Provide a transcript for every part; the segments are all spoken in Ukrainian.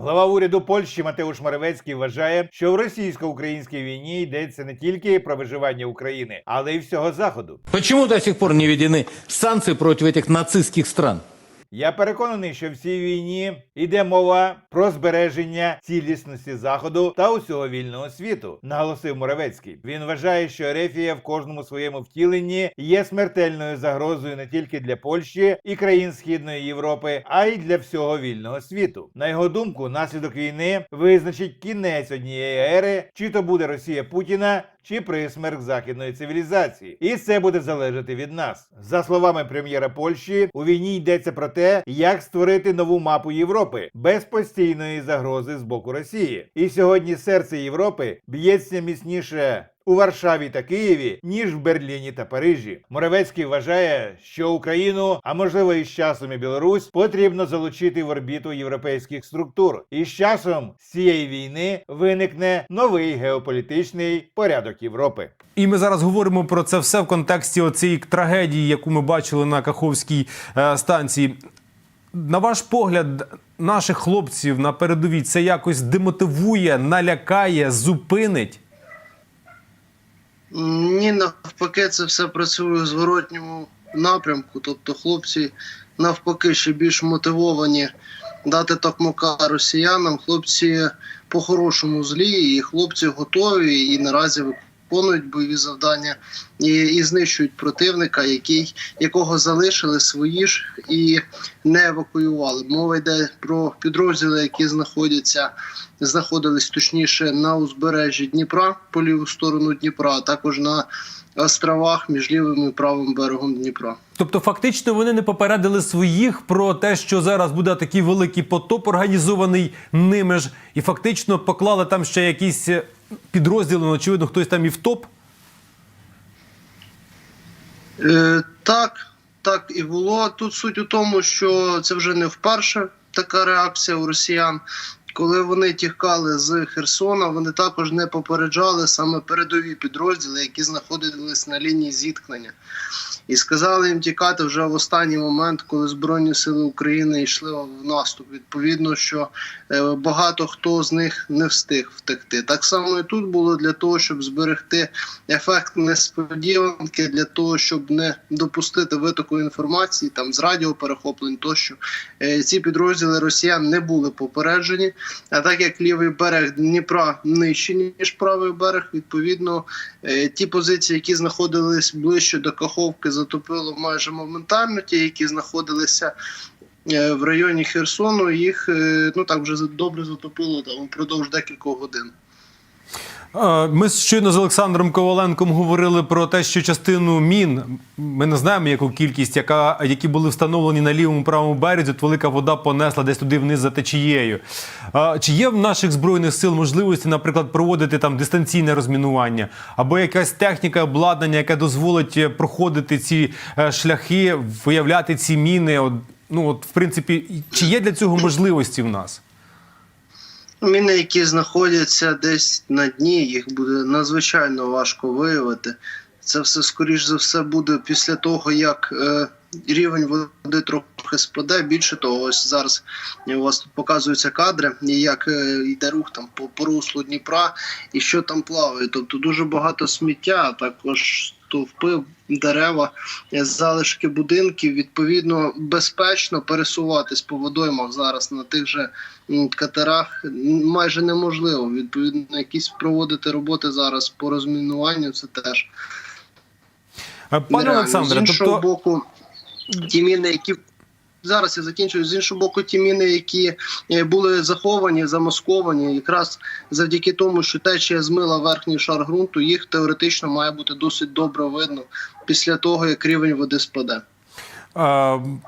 Глава уряду Польщі Матеуш Моровецький вважає, що в російсько-українській війні йдеться не тільки про виживання України, але й всього заходу. Чому до сих пор не введені санкції проти цих нацистських стран? Я переконаний, що в цій війні йде мова про збереження цілісності заходу та усього вільного світу, наголосив Моровецький. Він вважає, що Ерефія в кожному своєму втіленні є смертельною загрозою не тільки для Польщі і країн Східної Європи, а й для всього вільного світу. На його думку, наслідок війни визначить кінець однієї ери, чи то буде Росія Путіна. Чи присмерк західної цивілізації, і це буде залежати від нас. За словами прем'єра Польщі, у війні йдеться про те, як створити нову мапу Європи без постійної загрози з боку Росії. І сьогодні серце Європи б'ється міцніше. У Варшаві та Києві, ніж в Берліні та Парижі. Моровецький вважає, що Україну, а можливо і з часом і Білорусь, потрібно залучити в орбіту європейських структур. І з часом з цієї війни виникне новий геополітичний порядок Європи. І ми зараз говоримо про це все в контексті оцієї трагедії, яку ми бачили на Каховській е, станції. На ваш погляд, наших хлопців на передовій це якось демотивує, налякає, зупинить. Ні, навпаки, це все працює у зворотньому напрямку. Тобто хлопці навпаки ще більш мотивовані дати токмака росіянам. Хлопці по-хорошому злі, і хлопці готові і наразі виконують бойові завдання і, і знищують противника, який, якого залишили свої ж і не евакуювали. Мова йде про підрозділи, які знаходяться знаходились точніше на узбережжі Дніпра по ліву сторону Дніпра, а також на островах між лівим і правим берегом Дніпра. Тобто, фактично, вони не попередили своїх про те, що зараз буде такий великий потоп, організований ними ж, і фактично поклали там ще якісь підрозділи. ну, Очевидно, хтось там і в топ. Е, так, так і було. Тут суть у тому, що це вже не вперше така реакція у росіян. Коли вони тікали з Херсона, вони також не попереджали саме передові підрозділи, які знаходились на лінії зіткнення, і сказали їм тікати вже в останній момент, коли Збройні сили України йшли в наступ. Відповідно, що е, багато хто з них не встиг втекти. Так само і тут було для того, щоб зберегти ефект несподіванки, для того, щоб не допустити витоку інформації там з радіоперехоплень, тощо Е, ці підрозділи росіян не були попереджені. А так як лівий берег Дніпра нижче, ніж правий берег, відповідно е, ті позиції, які знаходились ближче до Каховки, затопило майже моментально. Ті, які знаходилися е, в районі Херсону, їх е, ну так вже добре затопило там впродовж декількох годин. Ми щойно з Олександром Коваленком говорили про те, що частину мін ми не знаємо, яку кількість, яка які були встановлені на лівому правому березі. От велика вода понесла десь туди вниз за течією. Чи є в наших збройних сил можливості, наприклад, проводити там дистанційне розмінування або якась техніка обладнання, яке дозволить е, проходити ці е, шляхи, виявляти ці міни? Ну от, в принципі, чи є для цього можливості в нас? Міни, які знаходяться десь на дні, їх буде надзвичайно важко виявити. Це все, скоріш за все, буде після того, як е, рівень води трохи спаде. Більше того, ось зараз у вас тут показуються кадри, як е, йде рух там по, по руслу Дніпра і що там плаває. Тобто дуже багато сміття, також стовпи, дерева, е, залишки будинків. Відповідно, безпечно пересуватись по водоймах зараз на тих же катерах майже неможливо. Відповідно, якісь проводити роботи зараз по розмінуванню це теж Пане. Олександре, з іншого тобто боку, ті міни, які зараз я закінчую, з іншого боку, ті міни, які е, були заховані, замасковані, якраз завдяки тому, що течія змила верхній шар ґрунту, їх теоретично має бути досить добре видно після того, як рівень води спаде.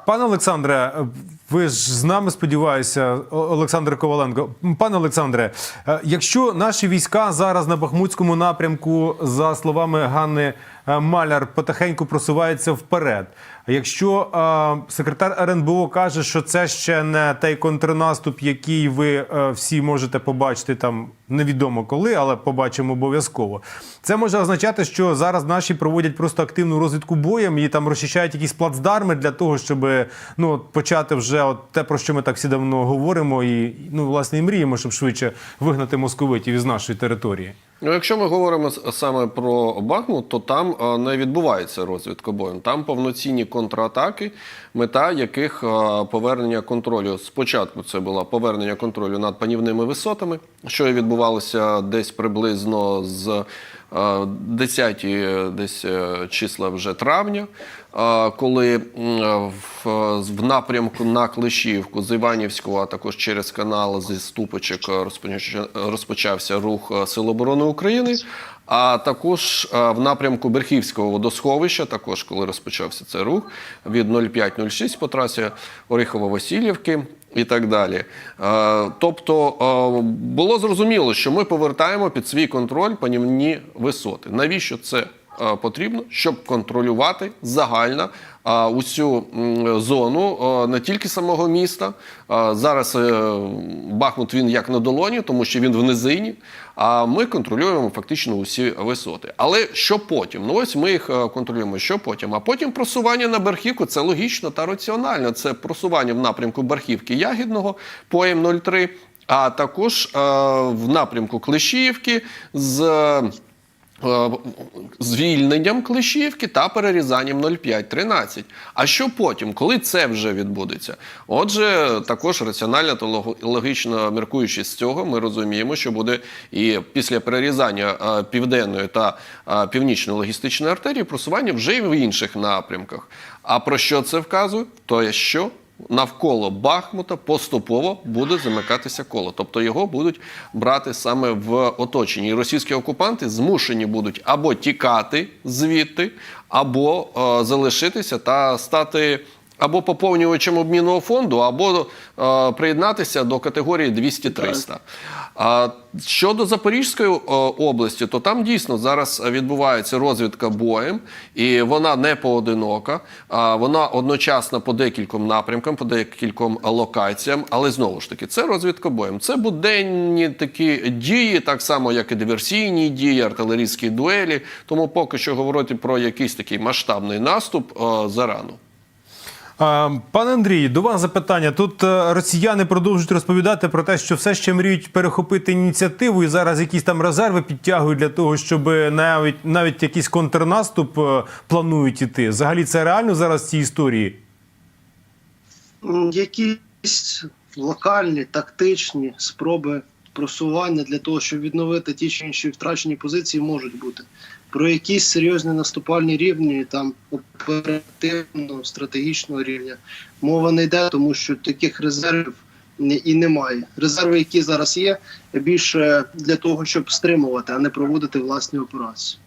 Пане Олександре, ви ж з нами сподіваюся, Олександр Коваленко. Пане Олександре, е, якщо наші війська зараз на Бахмутському напрямку, за словами Ганни е, Маляр потихеньку просувається вперед. Якщо е, секретар РНБО каже, що це ще не той контрнаступ, який ви е, всі можете побачити там невідомо коли, але побачимо обов'язково. Це може означати, що зараз наші проводять просто активну розвідку боєм і там розчищають якісь плацдарми для того, щоб ну почати вже от те, про що ми так всі давно говоримо, і ну власне і мріємо, щоб швидше вигнати московитів із нашої території. Ну, якщо ми говоримо саме про Бахмут, то там е, не відбувається розвідка боєм. Там повноцінні контратаки, мета яких е, повернення контролю. Спочатку це було повернення контролю над панівними висотами, що відбувалося десь приблизно з 10 десь е, числа вже травня, е, коли в, напрямку на Клещівку з Іванівського, а також через канал зі Ступочок е, розпочався рух е, Сил оборони України. А також е, в напрямку Берхівського водосховища, також коли розпочався цей рух від 05-06 по трасі Оріхово-Васильівки і так далі. Е, Тобто е, було зрозуміло, що ми повертаємо під свій контроль панівні висоти. Навіщо це потрібно? Щоб контролювати загально е, усю зону е, не тільки самого міста. Е, Зараз е, Бахмут він як на долоні, тому що він в низині. А ми контролюємо фактично усі висоти. Але що потім? Ну ось ми їх е, контролюємо. Що потім? А потім просування на Берхівку це логічно та раціонально. Це просування в напрямку Берхівки Ягідного по М03, а також е, в напрямку Клещіївки з. Е, Звільненням Клещівки та перерізанням 05-13. А що потім, коли це вже відбудеться? Отже, також раціонально та логічно міркуючи з цього, ми розуміємо, що буде і після перерізання е, південної та е, північної логістичної артерії просування вже і в інших напрямках. А про що це вказує? То є що? Навколо Бахмута поступово буде замикатися коло. Тобто його будуть брати саме в оточенні. І російські окупанти змушені будуть або тікати звідти, або е, залишитися та стати. Або поповнювачем обмінного фонду, або е, приєднатися до категорії 200-300. А щодо Запорізької е, області, то там дійсно зараз відбувається розвідка боєм, і вона не поодинока, а вона одночасно по декільком напрямкам, по декільком локаціям. Але знову ж таки, це розвідка боєм. Це буденні такі дії, так само як і диверсійні дії, артилерійські дуелі. Тому поки що говорити про якийсь такий масштабний наступ е, зарано. Пане Андрій, до вас запитання. Тут е, росіяни продовжують розповідати про те, що все ще мріють перехопити ініціативу і зараз якісь там резерви підтягують для того, щоб навіть навіть якийсь контрнаступ е, планують іти. Взагалі це реально зараз в цій історії? Якісь локальні, тактичні спроби просування для того, щоб відновити ті чи інші втрачені позиції, можуть бути. Про якісь серйозні наступальні рівні, там оперативно, стратегічного рівня мова не йде, тому що таких резервів і немає. Резерви, які зараз є, більше для того, щоб стримувати, а не проводити власні операції.